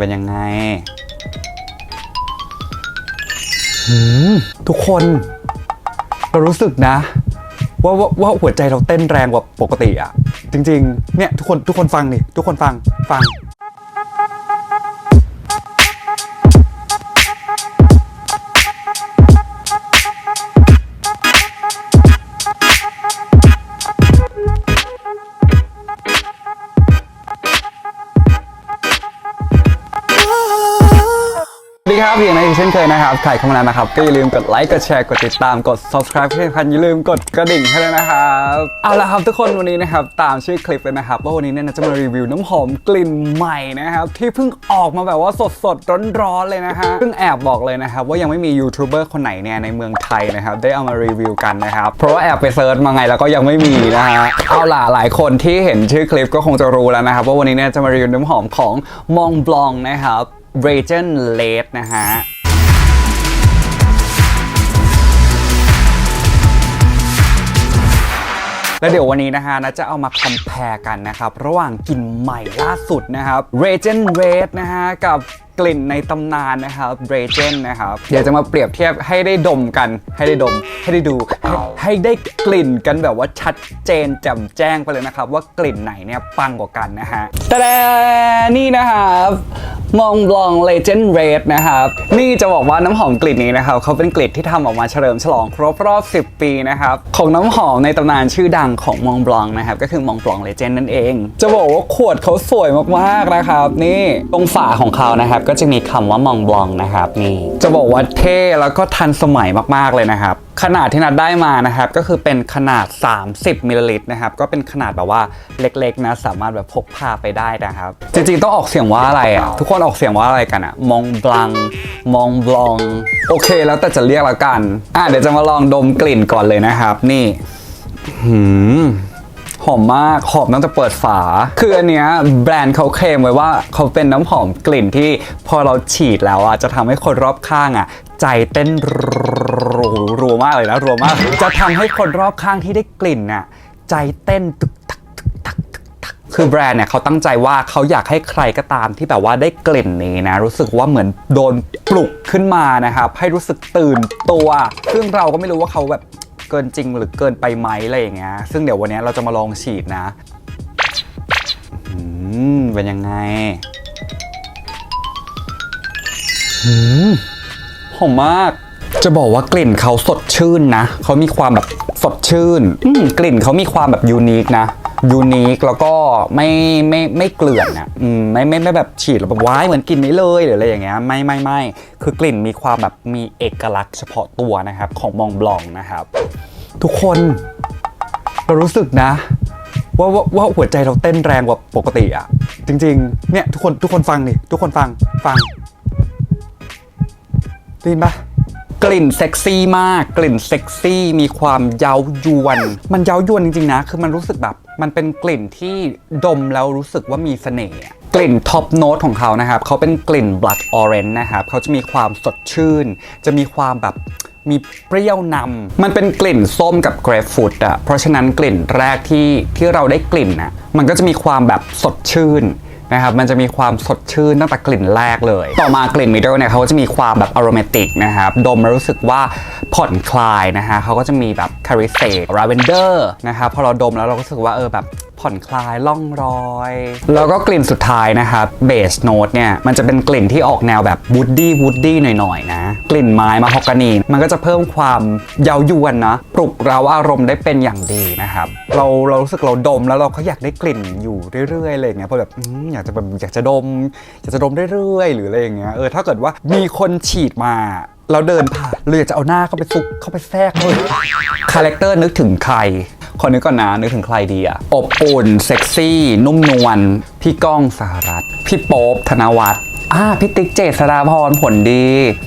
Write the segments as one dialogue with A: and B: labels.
A: เป็นยังไงทุกคนเรารู้สึกนะว่าว่าว่าหัวใจเราเต้นแรงกว่าปกติอะจริง ๆ เนี่ย ทุกคนทุกคนฟังดิทุกคนฟังฟัง ดีครับอย่างในเช่นเคยนะครับใครเข้ามาแล้วนะครับ ก็อย่าลืมกดไลค์ กดแชร์ กดติดตาม กด subscribe ที่สำคัญอย่าลืมกดกระดิ่งให้ด้วยนะครับ เอาละครับทุกคนวันนี้นะครับ ตามชื่อคลิปเลยนะครับ ว่าวันนี้เนี่ยจะมารีวิวน้ำหอมกลิ่นใหม่นะครับ ที่เพิ่งออกมาแบบว่าสดสดๆร้อนๆเลยนะฮะซึ่งแอบบอกเลยนะครับ ว่ายังไม่มียูทูบเบอร์คนไหนเนี่ยในเมืองไทยนะครับ ได้เอามารีวิวกันนะครับ เพราะว่าแอบไปเซิร์ชมาไงแล้วก็ยังไม่มีนะฮะเอาล่ะหลายคนที่เห็นชื่อคลิปก็คงจะรู้แล้วนะครับว่าวันนี้เนี่ยจะมารีวิวน้ำหอมของมองบลองนะครับ r a g e n Late นะฮะแล้วเดี๋ยววันนี้นะฮะนะจะเอามาคอมเพลกันนะครับ ระหว่างกลิ่นใหม่ล่าสุดนะครับ r a g e n Red นะฮะกับกลิ่นในตำนานนะครับ r a g e n นะครับเดี๋ยวจะมาเปรียบเทียบให้ได้ดมกัน ให้ได้ดม ให้ได้ดู ให้ได้กลิ่นกันแบบว่าชัดเจนแจ่มแจ้งไปเลยนะครับ ว่ากลิ่นไหนเนี่ยปังกว่ากันนะฮะแต่นี่นะครับ มองบลองเลเจนด์เรดนะครับ นี่จะบอกว่าน้ำหอมกลิ่นนี้นะครับเขาเป็นกลิ่นที่ทำออกมาเฉลิมฉลองครบรอบ 10 ปีนะครับ ของน้ำหอมในตำนานชื่อดังของมองบลองนะครับ ก็คือมองบลองเลเจนด์นั่นเอง จะบอกว่าขวดเขาสวยมากๆนะครับ นี่ตรงฝาของเขานะครับ ก็จะมีคำว่ามองบลองนะครับนี่จะบอกว่าเท่แล้วก็ทันสมัยมากๆเลยนะครับ ขนาดที่นัดได้มานะครับก็คือเป็นขนาด 30มิลลิลิตรนะครับก็เป็นขนาดแบบว่าเล็กๆนะสามารถแบบพกพาไปได้นะครับ จริงๆต้องออกเสียงว่าอะไรอะทุกคนออกเสียงว่าอะไรกันอะมองบลังมองบลอง โอเคแล้วแต่จะเรียกละกันอะเดี๋ยวจะมาลองดมกลิ่นก่อนเลยนะครับ นี่หืมหอมมาก หอมตั้งแต่เปิดฝา คืออันเนี้ยแบรนด์เขาเคลมไว้ว่าเขาเป็นน้ำหอมกลิ่นที่พอเราฉีดแล้วอะจะทำให้คนรอบข้างอะ ใจเต้นรัวรัว มากเลยนะรัวมาก จะทำให้คนรอบข้างที่ได้กลิ่นน่ะใจเต้นตึกตักตึกตักตึกตักคือแบรนด์เนี่ยเขาตั้งใจว่าเขาอยากให้ใครก็ตามที่แบบว่าได้กลิ่นนี้นะ รู้สึกว่าเหมือนโดนปลุกขึ้นมานะครับให้รู้สึกตื่นตัว ซึ่งเราก็ไม่รู้ว่าเขาแบบเกินจริงหรือเกินไปไหมอะไรอย่างเงี้ยซึ่งเดี๋ยววันนี้เราจะมาลองฉีดนะอืมเป็นยังไงหืมหอมมาก จะบอกว่ากลิ่นเขาสดชื่นนะ เขามีความแบบสดชื่นอืมกลิ่นเขามีความแบบยูนิคนะยูนิคแล้วก็ไม่ไม่ไม่เกลื่อนอะอืมไม่ไม่ไม่แบบฉีดแล้วแบบว้ายเหมือนกลิ่นนี้เลยหรืออะไรอย่างเงี้ยไม่ไม่ไม่คือกลิ่นมีความแบบมีเอกลักษณ์เฉพาะตัวนะครับของมองบลองนะครับ ทุกคนเรารู้สึกนะว่าว่าว่าหัวใจเราเต้นแรงกว่าปกติอะ จริง ๆ เนี่ยทุกคนทุกคนฟังดิทุกคนฟังฟังได้ยินปะ กลิ่นเซ็กซี่มาก กลิ่นเซ็กซี่มีความเย้ายวน มันเย้ายวนจริงๆนะ คือมันรู้สึกแบบ มันเป็นกลิ่นที่ดมแล้วรู้สึกว่ามีเสน่ห์กลิ่นท็อปโน้ตของเขานะครับเขาเป็นกลิ่น blood orange นะครับเขาจะมีความสดชื่น จะมีความแบบมีเปรี้ยวนำมันเป็นกลิ่นส้มกับเกรฟฟรุตอะเพราะฉะนั้นกลิ่นแรกที่ที่เราได้กลิ่นอะมันก็จะมีความแบบสดชื่น นะครับมันจะมีความสดชื่นตั้งแต่กลิ่นแรกเลย ต่อมากลิ่นมิดเดิลเนี่ยเขาก็จะมีความแบบอารมาติกนะครับดมแล้วรู้สึกว่าผ่อนคลายนะฮะเขาก็จะมีแบบคาริเซตราเวนเดอร์นะครับพอเราดมแล้วเราก็รู้สึกว่าเออแบบ ผ่อนคลายล่องรอย แล้วก็กลิ่นสุดท้ายนะครับเบสโน e เนี่ย มันจะเป็นกลิ่นที่ออกแนวแบบวูดดี้วูดดี้หน่อยๆนะ กลิ่นไม้มาฮอกกานี มันก็จะเพิ่มความเย้ายวนนะ ปลุกเราอารมณ์ได้เป็นอย่างดีนะครับ เราเรารู้สึกเราดมแล้วเราก็อยากได้กลิ่นอยู่เรื่อยๆอะไรอย่างเงี้ยเพราะแบบอืมอยากจะแบบอยากจะดม อยากจะดมเรื่อยๆ หรืออะไรอย่างเงี้ยเออถ้าเกิดว่ามีคนฉีดมาเราเดินผ่านเลยอยากจะเอาหน้าเข้าไปซุกเข้าไปแทรกเลยคาแรคเตอร์นึกถึงใคร คนนึกก่อนนะนึกถึงใครดีอะอบอุ่นเซ็กซี่ นุ่มนวลพี่ก้องสหรัฐ พี่โป๊บธนวัฒน์ อ่าพี่ติ๊กเจษฎาพรผลดี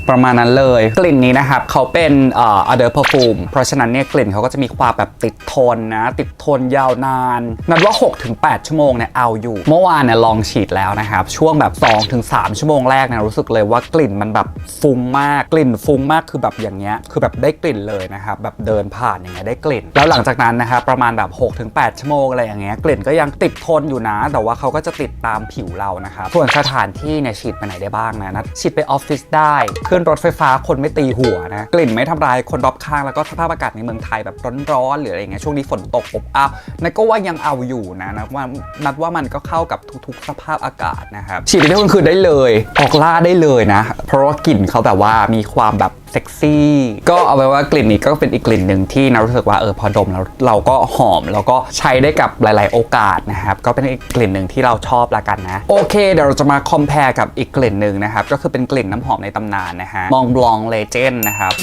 A: ประมาณนั้นเลย กลิ่นนี้นะครับเขาเป็นเอ่อ other perfume เพราะฉะนั้นเนี่ยกลิ่นเขาก็จะมีความแบบติดทนนะ ติดทนยาวนานนัดว่า 6-8 ชั่วโมงเนี่ยเอาอยู่ เมื่อวานเนี่ยลองฉีดแล้วนะครับ ช่วงแบบ 2-3 ชั่วโมงแรกเนี่ยรู้สึกเลยว่ากลิ่นมันแบบฟุ้งมากกลิ่นฟุ้งมากคือแบบอย่างเงี้ยคือแบบได้กลิ่นเลยนะครับแบบเดินผ่านอย่างเงี้ยได้กลิ่น แล้วหลังจากนั้นนะครับประมาณแบบ 6-8 ชั่วโมงอะไรอย่างเงี้ยกลิ่นก็ยังติดทนอยู่นะ แต่ว่าเขาก็จะติดตามผิวเรานะครับส่วนสถานที่เนี่ยฉีดดไปไหนได้บ้างนะนัดฉีดไปออฟฟิศได้ขึ้นรถไฟฟ้าคนไม่ตีหัวนะกลิ่นไม่ทำลายคนรอบข้างแล้วก็สภาพอากาศในเมืองไทยแบบร้อนๆหรืออะไรเงี้ยช่วงนี้ฝนตกอบอ้าวนัดก็ว่ายังเอาอยู่นะนัดว่านัดว่ามันก็เข้ากับทุกๆ สภาพอากาศนะครับฉีดไปเที่ยวกลางคืนได้เลย ออกล่าได้เลยนะ เพราะว่ากลิ่นเขาแบบว่ามีความแบบ เซ็กซี่ ก็เอาไว้ว่ากลิ่นนี้ก็เป็นอีกกลิ่นหนึ่งที่นารู้สึกว่าเออพอดมแล้วเราก็หอมแล้วก็ใช้ได้กับหลาย ๆ โอกาสนะครับก็เป็นอีกกลิ่นหนึ่งที่เราชอบละกันนะ โอเค เดี๋ยวเราจะมาคอมเพลกับอีกกลิ่นหนึ่งนะครับก็คือเป็นกลิ่นน้ำหอมในตำนานนะฮะมองบลองเลเจนนะครับ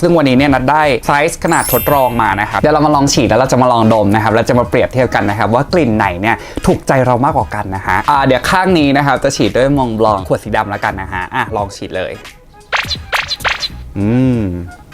A: ซึ่งวันนี้เนี่ยนัดได้ไซส์ขนาดทดลองมานะครับเดี๋ยวเรามาลองฉีดแล้วเราจะมาลองดมนะครับแล้วจะมาเปรียบเทียบกันนะครับว่ากลิ่นไหนเนี่ยถูกใจเรามากกว่ากันนะฮะอ่าเดี๋ยวข้างนี้นะครับจะฉีดด้วยมองบลองขวดสีดำแล้วกันนะฮะอะลองฉีดเลยอืม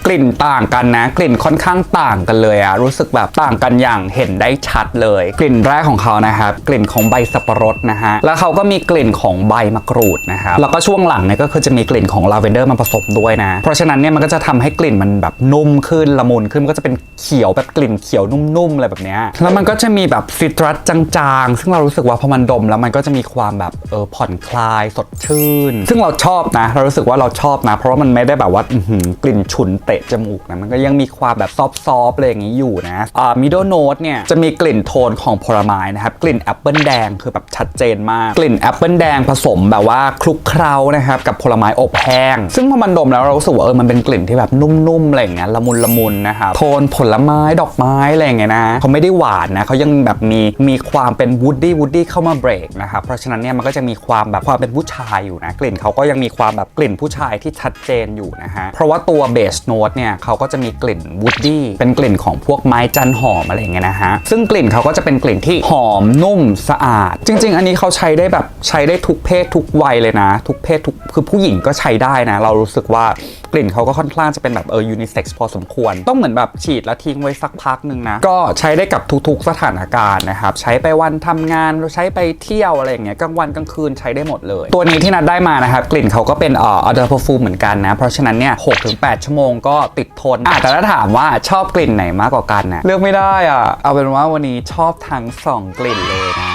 A: กลิ่นต่างกันนะ กลิ่นค่อนข้างต่างกันเลยอะรู้สึกแบบต่างกันอย่างเห็นได้ชัดเลย กลิ่นแรกของเขานะครับกลิ่นของใบสับปะรดนะฮะแล้วเขาก็มีกลิ่นของใบมะกรูดนะครับแล้วก็ช่วงหลังเนี่ยก็คือจะมีกลิ่นของลาเวนเดอร์มาผสมด้วยนะ เพราะฉะนั้นเนี่ยมันก็จะทำให้กลิ่นมันแบบนุ่มขึ้นละมุนขึ้นมันก็จะเป็นเขียวแบบกลิ่นเขียวนุ่มๆอะไรแบบเนี้ยแล้วมันก็จะมีแบบซิตรัสจางๆ ซึ่งเรารู้สึกว่าพอมันดมแล้วมันก็จะมีความแบบเออผ่อนคลายสดชื่น ซึ่งเราชอบนะ เรารู้สึกว่าเราชอบนะ เพราะว่ามันไม่ได้แบบว่าอกลิ่นฉุนเตะจมูกนะมันก็ยังมีความแบบซอฟๆอะไรอย่างนี้อยู่นะอ่ามิดเดิลโนตเนี่ยจะมีกลิ่นโทนของผลไม้นะครับกลิ่นแอปเปิลแดงคือแบบชัดเจนมาก กลิ่นแอปเปิลแดงผสมแบบว่าคลุกเคล้านะครับกับผลไม้อบแห้ง ซึ่งพอมันดมแล้วเรารู้สึกว่าเออมันเป็นกลิ่นที่แบบนุ่มๆอะไรอย่างเงี้ยละมุนละมุนนะครับโทนผลไม้ดอกไม้อะไรอย่างเงี้ยนะเขาไม่ได้หวานนะเขายังแบบมีมีความเป็นวูดดี้วูดดี้เข้ามาเบรกนะครับเพราะฉะนั้นเนี่ยมันก็จะมีความแบบความเป็นผู้ชายอยู่นะกลิ่นเขาก็ยังมีความแบบกลิ่นผู้ชายที่ชัดเจนอยู่นะฮะเพราะว่าตัวเบสโนตเนี่ยเขาก็จะมีกลิ่นวูดดี้เป็นกลิ่นของพวกไม้จันหอมอะไรอย่างเงี้ยนะฮะซึ่งกลิ่นเขาก็จะเป็นกลิ่นที่หอมนุ่มสะอาด จริง ๆ อันนี้เขาใช้ได้แบบใช้ได้ทุกเพศทุกวัยเลยนะ ทุกเพศทุกคือผู้หญิงก็ใช้ได้นะ เรารู้สึกว่ากลิ่นเขาก็ค่อนข้างจะเป็นแบบเออยูนิเซ็กซ์พอสมควร ต้องเหมือนแบบฉีดแล้วทิ้งไว้สักพักหนึ่งนะ ก็ใช้ได้กับทุกๆสถานการณ์นะครับ ใช้ไปวันทำงานใช้ไปเที่ยวอะไรอย่างเงี้ยกลางวันกลางคืนใช้ได้หมดเลย ตัวนี้ที่นัดได้มานะครับกลิ่นเขาก็เป็นเอ่อ other perfume เหมือนกันนะ เพราะฉะนั้นเนี่ย6-8ชั่วโมงก็ติดทนอะแต่ถ้าถามว่าชอบกลิ่นไหนมากกว่ากันนะเลือกไม่ได้อะ เอาเป็นว่าวันนี้ชอบทั้งสองกลิ่นเลยนะ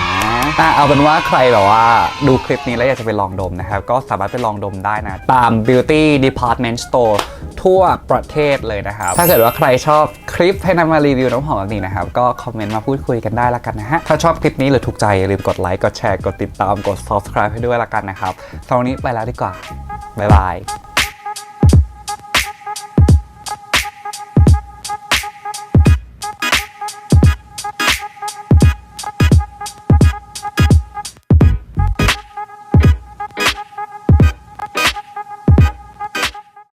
A: อะเอาเป็นว่าใครแบบว่าดูคลิปนี้แล้วอยากจะไปลองดมนะครับ ก็สามารถไปลองดมได้นะ ตาม Beauty Department Store ทั่วประเทศเลยนะครับ ถ้าเกิดว่าใครชอบคลิปให้นำมารีวิวน้ำหอมแบบนี้นะครับ ก็คอมเมนต์มาพูดคุยกันได้ละกันนะฮะ ถ้าชอบคลิปนี้หรือถูกใจอย่าลืมกดไลค์กดแชร์กดติดตามกด subscribe ให้ด้วยละกันนะครับสำหรับวันนี้ไปแล้วดีกว่าบ๊ายบาย